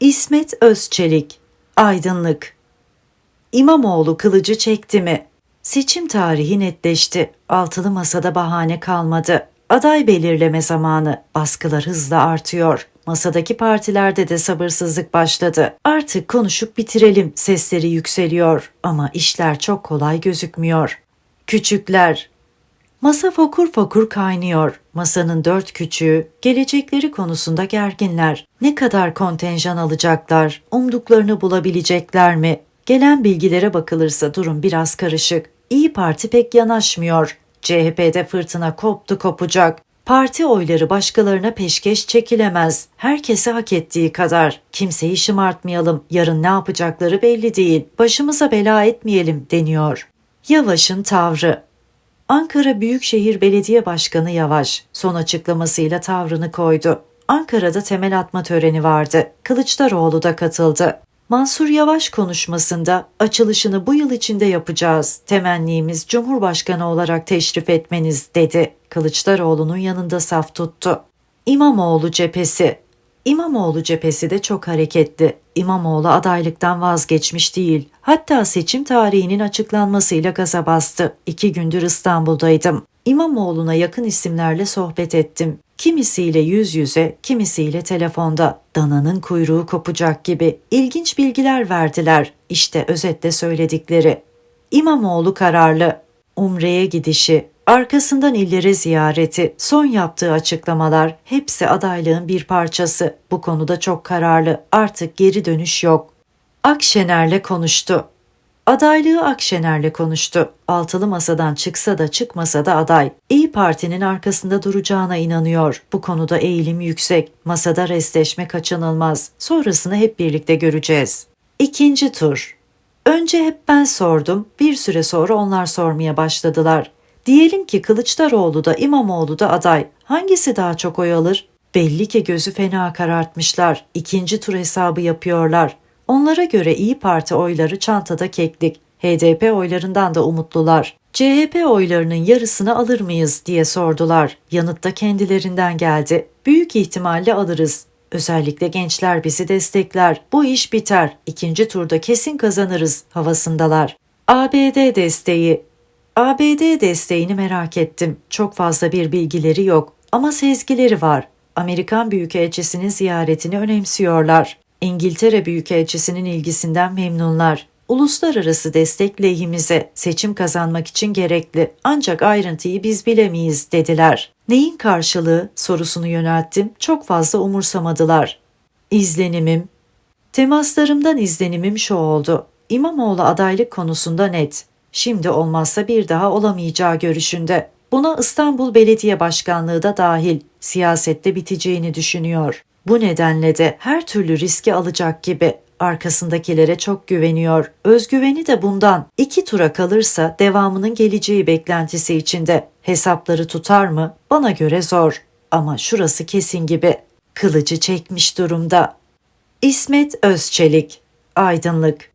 İsmet Özçelik, Aydınlık. İmamoğlu kılıcı çekti mi? Seçim tarihi netleşti. Altılı masada bahane kalmadı. Aday belirleme zamanı. Baskılar hızla artıyor. Masadaki partilerde de sabırsızlık başladı. Artık konuşup bitirelim sesleri yükseliyor ama işler çok kolay gözükmüyor. Küçükler Masa fokur fokur kaynıyor. Masanın dört küçüğü gelecekleri konusunda gerginler. Ne kadar kontenjan alacaklar? Umduklarını bulabilecekler mi? Gelen bilgilere bakılırsa durum biraz karışık. İyi Parti pek yanaşmıyor. CHP'de fırtına koptu kopacak. Parti oyları başkalarına peşkeş çekilemez. Herkese hak ettiği kadar. Kimseyi şımartmayalım. Yarın ne yapacakları belli değil. Başımıza bela etmeyelim deniyor. Yavaş'ın tavrı Ankara Büyükşehir Belediye Başkanı Yavaş son açıklamasıyla tavrını koydu. Ankara'da temel atma töreni vardı. Kılıçdaroğlu da katıldı. Mansur Yavaş konuşmasında açılışını bu yıl içinde yapacağız. Temennimiz Cumhurbaşkanı olarak teşrif etmeniz dedi. Kılıçdaroğlu'nun yanında saf tuttu. İmamoğlu cephesi İmamoğlu cephesi de çok hareketli. İmamoğlu adaylıktan vazgeçmiş değil. Hatta seçim tarihinin açıklanmasıyla gaza bastı. İki gündür İstanbul'daydım. İmamoğlu'na yakın isimlerle sohbet ettim. Kimisiyle yüz yüze, kimisiyle telefonda. Dananın kuyruğu kopacak gibi ilginç bilgiler verdiler. İşte özetle söyledikleri. İmamoğlu kararlı. Umre'ye gidişi, arkasından illere ziyareti, son yaptığı açıklamalar hepsi adaylığın bir parçası. Bu konuda çok kararlı. Artık geri dönüş yok. Akşener'le konuştu. Adaylığı Akşener'le konuştu. Altılı masadan çıksa da çıkmasa da aday. İyi Parti'nin arkasında duracağına inanıyor. Bu konuda eğilim yüksek. Masada restleşme kaçınılmaz. Sonrasını hep birlikte göreceğiz. İkinci tur. Önce hep ben sordum. Bir süre sonra onlar sormaya başladılar. Diyelim ki Kılıçdaroğlu da İmamoğlu da aday. Hangisi daha çok oy alır? Belli ki gözü fena karartmışlar. İkinci tur hesabı yapıyorlar. Onlara göre İyi Parti oyları çantada keklik. HDP oylarından da umutlular. CHP oylarının yarısını alır mıyız diye sordular. Yanıt da kendilerinden geldi. Büyük ihtimalle alırız. Özellikle gençler bizi destekler. Bu iş biter. İkinci turda kesin kazanırız havasındalar. ABD desteği ABD desteğini merak ettim. Çok fazla bir bilgileri yok ama sezgileri var. Amerikan Büyükelçisi'nin ziyaretini önemsiyorlar. İngiltere Büyükelçisi'nin ilgisinden memnunlar. Uluslararası destek lehimize seçim kazanmak için gerekli ancak ayrıntıyı biz bilemeyiz dediler. Neyin karşılığı sorusunu yönelttim çok fazla umursamadılar. İzlenimim Temaslarımdan izlenimim şu oldu. İmamoğlu adaylık konusunda net. Şimdi olmazsa bir daha olamayacağı görüşünde. Buna İstanbul Belediye Başkanlığı da dahil siyasette biteceğini düşünüyor. Bu nedenle de her türlü riski alacak gibi arkasındakilere çok güveniyor. Özgüveni de bundan. İki tura kalırsa devamının geleceği beklentisi içinde. Hesapları tutar mı? Bana göre zor. Ama şurası kesin gibi. Kılıcı çekmiş durumda. İsmet Özçelik Aydınlık